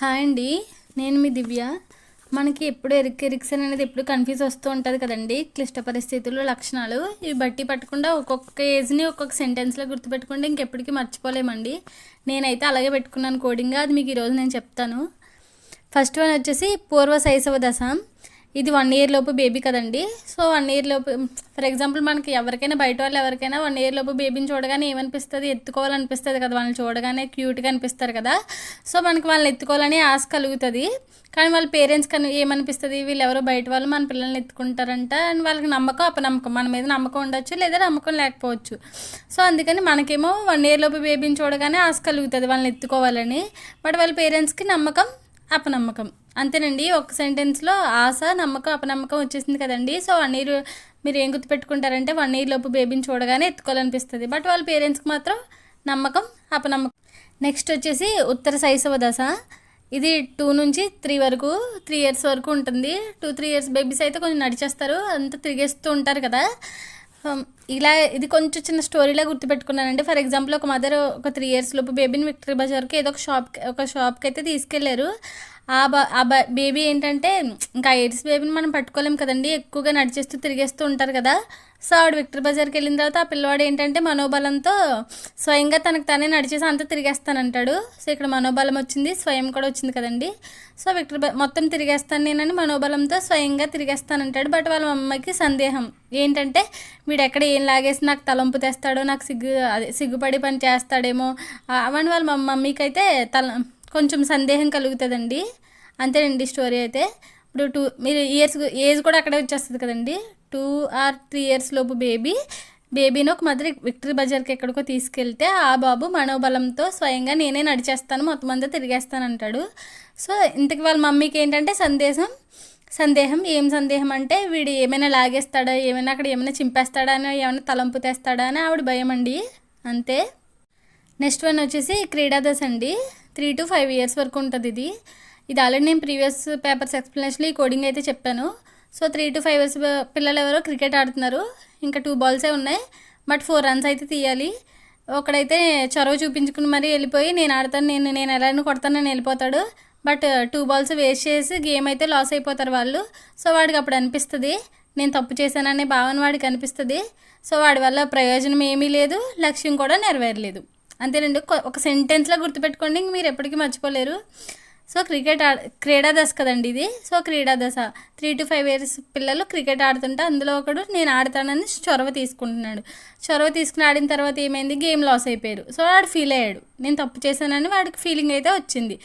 Hi అండి నేను మీ దివ్య. మనకి ఎప్పుడు ఎరిక్ ఎరిక్సన్ అనేది ఎప్పుడు కన్ఫ్యూజ్ వస్తూ ఉంటుంది కదండి. క్లిష్ట పరిస్థితులు లక్షణాలు ఇవి బట్టి పట్టకుండా ఒక్కొక్క ఏజ్ని ఒక్కొక్క సెంటెన్స్లో గుర్తుపెట్టుకుంటే ఇంకెప్పటికీ మర్చిపోలేమండి. నేనైతే అలాగే పెట్టుకున్నాను కోడింగ్గా అది మీకు ఈరోజు నేను చెప్తాను. ఫస్ట్ వన్ వచ్చేసి పూర్వ శైశవ దశ. ఇది వన్ ఇయర్ లోపు బేబీ కదండి. సో వన్ ఇయర్ లోపు ఫర్ ఎగ్జాంపుల్ మనకి ఎవరికైనా బయట వాళ్ళు ఎవరికైనా వన్ ఇయర్ లోపు బేబీని చూడగానే ఏమనిపిస్తుంది? ఎత్తుకోవాలనిపిస్తుంది కదా. వాళ్ళని చూడగానే క్యూట్గా అనిపిస్తారు కదా. సో మనకి వాళ్ళని ఎత్తుకోవాలని ఆశ కలుగుతుంది. కానీ వాళ్ళ పేరెంట్స్ కానీ ఏమనిపిస్తుంది? వీళ్ళు ఎవరో బయట వాళ్ళు మన పిల్లల్ని ఎత్తుకుంటారంట. అండ్ వాళ్ళకి నమ్మకం అపనమ్మకం. మన మీద నమ్మకం ఉండొచ్చు లేదా నమ్మకం లేకపోవచ్చు. సో అందుకని మనకేమో వన్ ఇయర్ లోపు బేబీని చూడగానే ఆశ కలుగుతుంది వాళ్ళని ఎత్తుకోవాలని. బట్ వాళ్ళ పేరెంట్స్కి నమ్మకం అపనమ్మకం. అంతేనండి ఒక సెంటెన్స్లో ఆశ నమ్మకం అపనమ్మకం వచ్చేసింది కదండి. సో వన్ ఇయర్ మీరు ఏం గుర్తుపెట్టుకుంటారంటే వన్ ఇయర్ లోపు బేబీని చూడగానే ఎత్తుకోవాలనిపిస్తుంది. బట్ వాళ్ళ పేరెంట్స్కి మాత్రం నమ్మకం అపనమ్మకం. నెక్స్ట్ వచ్చేసి ఉత్తర శైశవ దశ. ఇది టూ నుంచి త్రీ వరకు త్రీ ఇయర్స్ వరకు ఉంటుంది. టూ త్రీ ఇయర్స్ బేబీస్ అయితే కొంచెం నడిచేస్తారు. అంతా తిరిగేస్తూ ఉంటారు కదా. Um, ఇలా ఇది కొంచెం చిన్న స్టోరీలా గుర్తుపెట్టుకున్నానండి. ఫర్ ఎగ్జాంపుల్ ఒక మదర్ ఒక త్రీ ఇయర్స్ లోపు బేబీని విక్టరీ బజార్కి ఏదో ఒక షాప్ ఒక షాప్కి అయితే తీసుకెళ్ళారు. ఆ బా ఆ బేబీ ఏంటంటే ఇంకా ఎయిడ్స్ బేబీని మనం పట్టుకోలేం కదండి. ఎక్కువగా నడిచేస్తూ తిరిగేస్తూ ఉంటారు కదా. సో ఆవిడ విక్టర్ బజార్కి వెళ్ళిన తర్వాత ఆ పిల్లవాడు ఏంటంటే మనోబలంతో స్వయంగా తనకు తానే నడిచేసి అంతా తిరిగేస్తానంటాడు. సో ఇక్కడ మనోబలం వచ్చింది స్వయం కూడా వచ్చింది కదండి. సో విక్టర్ మొత్తం తిరిగేస్తాను నేనని మనోబలంతో స్వయంగా తిరిగేస్తానంటాడు. బట్ వాళ్ళ అమ్మకి సందేహం ఏంటంటే వీడు ఎక్కడ ఏం లాగేసి నాకు తలంపు తెస్తాడో నాకు సిగ్గు అదే సిగ్గుపడి పని చేస్తాడేమో అవన్నీ వాళ్ళ మమ్మీకి అయితే తల కొంచెం సందేహం కలుగుతుందండి. అంతేనండి స్టోరీ అయితే. ఇప్పుడు టూ మీరు ఇయర్స్ ఏజ్ కూడా అక్కడే వచ్చేస్తుంది కదండి. టూ ఆర్ త్రీ ఇయర్స్ లోపు బేబీ బేబీని ఒక మదర్ విక్టరీ బజార్కి ఎక్కడికో తీసుకెళ్తే ఆ బాబు మనోబలంతో స్వయంగా నేనే నడిచేస్తాను మొత్తం అంతా తిరిగేస్తాను అంటాడు సో ఇంతకు వాళ్ళ మమ్మీకి ఏంటంటే సందేశం సందేహం. ఏం సందేహం అంటే వీడు ఏమైనా లాగేస్తాడా ఏమైనా అక్కడ ఏమైనా చింపేస్తాడా అని ఏమైనా తలంపు తెస్తాడా అని ఆవిడ భయం అండి అంతే. నెక్స్ట్ వన్ వచ్చేసి క్రీడాదశ అండి. త్రీ టు ఫైవ్ ఇయర్స్ వరకు ఉంటుంది ఇది. ఇది ఆల్రెడీ నేను ప్రీవియస్ పేపర్స్ ఎక్స్ప్లెనేషన్లో ఈ కోడింగ్ అయితే చెప్పాను. So three to five years పిల్లలు ఎవరో క్రికెట్ ఆడుతున్నారు. ఇంకా టూ బాల్సే ఉన్నాయి. బట్ ఫోర్ రన్స్ అయితే తీయాలి. ఒకడైతే చొరవ చూపించుకుని మరీ వెళ్ళిపోయి నేను ఆడతాను నేను నేను ఎలా నేను వెళ్ళిపోతాడు. బట్ టూ బాల్స్ వేస్ట్ చేసి గేమ్ అయితే లాస్ అయిపోతారు వాళ్ళు. సో వాడికి అప్పుడు అనిపిస్తుంది నేను తప్పు చేశాననే భావన వాడికి అనిపిస్తుంది. సో వాడి వల్ల ప్రయోజనం ఏమీ లేదు లక్ష్యం కూడా నెరవేరలేదు. అంతేనండి. ఒక సెంటెన్స్లో గుర్తుపెట్టుకోండి ఇంక మీరు ఎప్పటికీ మర్చిపోలేరు. సో క్రికెట్ ఆడ క్రీడా దశ కదండి ఇది. సో క్రీడా దశ త్రీ టు ఫైవ్ ఇయర్స్ పిల్లలు క్రికెట్ ఆడుతుంటే అందులో ఒకడు నేను ఆడతానని చొరవ తీసుకుంటున్నాడు. చొరవ తీసుకుని ఆడిన తర్వాత ఏమైంది? గేమ్ లాస్ అయిపోయారు సో వాడు ఫీల్ అయ్యాడు. నేను తప్పు చేశానని వాడికి ఫీలింగ్ అయితే వచ్చింది.